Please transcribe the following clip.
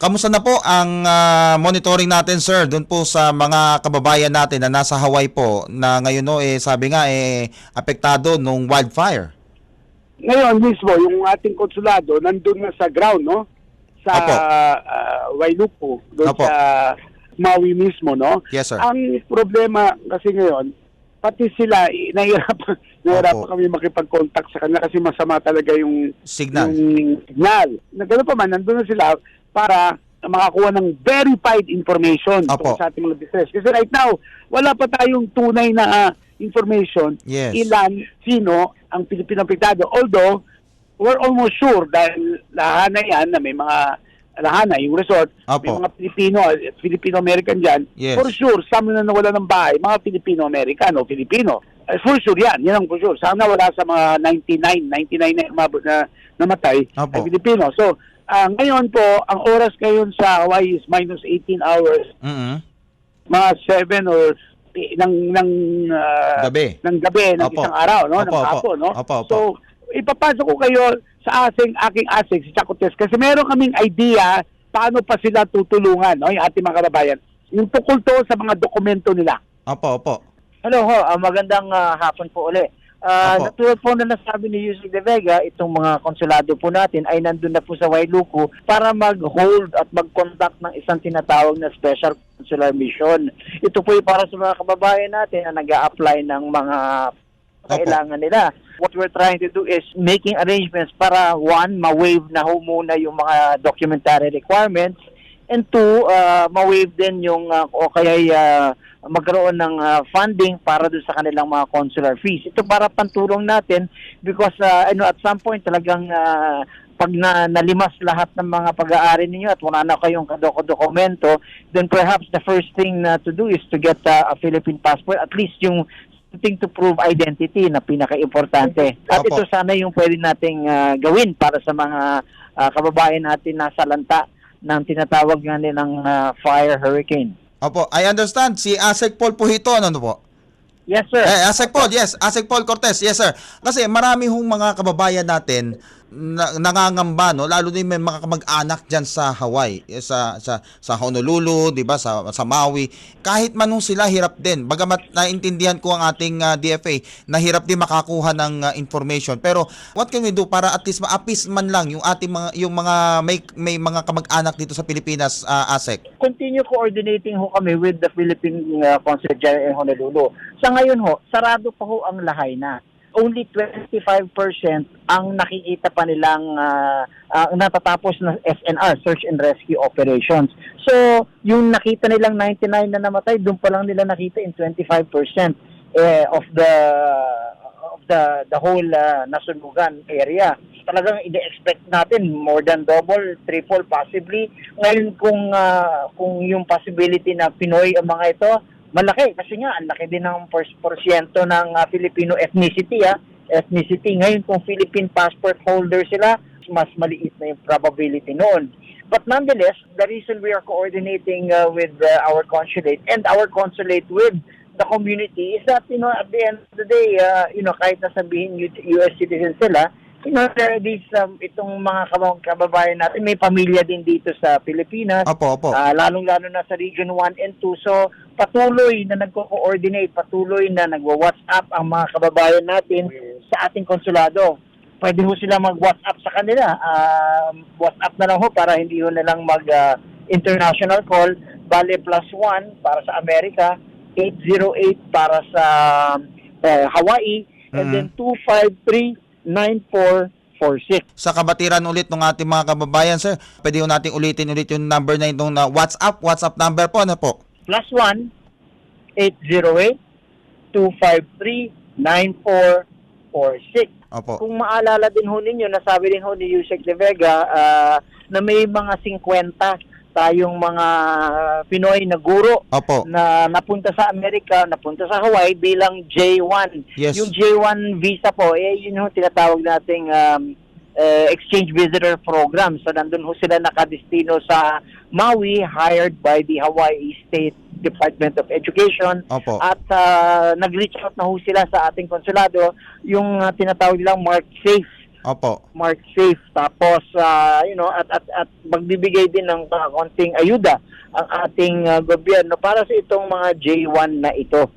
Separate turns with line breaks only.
Kamusta na po ang ah, monitoring natin sir doon po sa mga kababayan natin na nasa Hawaii po na ngayon no eh sabi nga eh apektado nung wildfire.
Ngayon mismo, yung ating konsulado nandun na sa ground, no? Sa
Opo.
uh, Wailuku, doon
Opo.
sa Maui mismo, no?
Yes sir.
Ang problema kasi ngayon, pati sila, eh, nahihirapan, nahihirapan
Opo.
kami makipag-contact sa kanila kasi masama talaga yung,
Signal.
yung signal. Na pa man, nandun na sila para makakuha ng verified information
Opo.
sa ating mga distress. Kasi right now, wala pa tayong tunay na ah, information
Yes.
ilan, sino ang Pilipino apektado. Although, we're almost sure dahil lahat na yan na may mga lahat na yung resort,
Opo.
may mga Pilipino, Filipino-American dyan.
Yes.
For sure, sa amin na nawala ng bahay, mga Filipino-American o Filipino. Eh, for sure yan, yan ang for sure. Sana wala sa mga 99, 99 na, na namatay
Opo.
ay Filipino. So, ah, ngayon po, ang oras ngayon sa Hawaii is minus 18 hours,
Mhm.
mga 7 or eh, ng ng ah,
Gabi.
ng gabi ng
Opo.
isang araw no ng
Opo, opo.
hapon no
Opo, opo.
so ipapasok ko kayo sa asing aking asing si Chacotes kasi meron kaming idea paano pa sila tutulungan no yung ating mga kababayan yung tukol to sa mga dokumento nila
Opo, opo.
Hello ho, ah, magandang ah, hapon po uli. Ah,
Opo.
natulad po na nasabi ni Yusuf De Vega, itong mga konsulado po natin ay nandun na po sa Wailuku para mag-hold at mag-conduct ng isang tinatawag na special consular mission. Ito po ay para sa mga kababayan natin na nag apply ng mga kailangan nila. What we're trying to do is making arrangements para one, ma-waive na ho muna yung mga documentary requirements and two, uh, ma-waive din yung uh, o kaya uh, magkaroon ng uh, funding para doon sa kanilang mga consular fees. Ito para pantulong natin because uh, ano at some point talagang uh, pag na, nalimas lahat ng mga pag-aari ninyo at wala na kayong dokumento, then perhaps the first thing na to do is to get uh, a Philippine passport, at least yung something to prove identity na pinaka-importante. At ito sana yung pwede nating uh, gawin para sa mga uh, kababayan natin nasa lanta ng tinatawag nga nilang uh, fire hurricane.
Opo, I understand si Asek Paul Puhito ano po?
Yes, sir.
Eh, Asek Paul, yes. Asek Paul Cortez, yes sir. Kasi marami hong mga kababayan natin na, nangangamba, no? Lalo din may mga kamag-anak diyan sa Hawaii, eh, sa sa sa Honolulu, 'di ba, sa sa Maui. Kahit man hong sila hirap din. Bagamat naintindihan ko ang ating ah, DFA, na hirap din makakuha ng ah, information. Pero what can we do para at least maapis man lang yung ating mga yung mga may may mga kamag-anak dito sa Pilipinas, ah, Asek?
continue coordinating ho kami with the Philippine uh, Consulate General in Honolulu. Sa ngayon ho, sarado pa ho ang lahay na. Only 25% ang nakikita pa nilang uh, uh, natatapos na SNR, Search and Rescue Operations. So, yung nakita nilang 99 na namatay, doon pa lang nila nakita in 25% eh, of the of the the whole uh, nasunugan area. Talagang ine-expect natin more than double, triple possibly. Ngayon kung ah, kung yung possibility na Pinoy ang mga ito, malaki kasi nga ang laki din ng pors- porsyento ng ah, Filipino ethnicity ah. Ethnicity ngayon kung Philippine passport holder sila, mas maliit na yung probability noon. But nonetheless, the reason we are coordinating uh, with uh, our consulate and our consulate with the community is that, you know, at the end of the day, uh, you know, kahit nasabihin U- US citizens sila, you know, are these, um, itong mga kabab- kababayan natin, may pamilya din dito sa Pilipinas,
Opo, opo.
Ah, lalong-lalo na sa Region 1 and 2. So, patuloy na nagko-coordinate, patuloy na nagwa-WhatsApp ang mga kababayan natin sa ating konsulado. Pwede ho sila mag-WhatsApp sa kanila. Um, WhatsApp na lang ho para hindi ho na lang mag-international call. Bale plus 1 para sa Amerika, 808 para sa eh, Hawaii, and
Mhm.
then 253-9446.
sa kabatiran ulit ng ating mga kababayan, sir. Pwede ho nating ulitin ulit yung number na itong na WhatsApp, WhatsApp number po, ano po?
plus 1 808 253 9446.
Opo.
Kung maalala din ho ninyo, nasabi din ho ni Yusek De Vega ah, na may mga 50 tayong mga Pinoy na guro
Opo.
na napunta sa Amerika, napunta sa Hawaii bilang J1.
Yes.
Yung J1 visa po, eh, yun yung tinatawag nating um, eh, exchange visitor program. So nandun ho sila nakadestino sa Maui, hired by the Hawaii State Department of Education.
Opo.
At ah, nag-reach out na ho sila sa ating konsulado, yung ah, tinatawag nilang Mark Safe
Opo.
mark safe tapos ah, you know at at at magbibigay din ng ah, konting ayuda ang ating ah, gobyerno para sa itong mga J1 na ito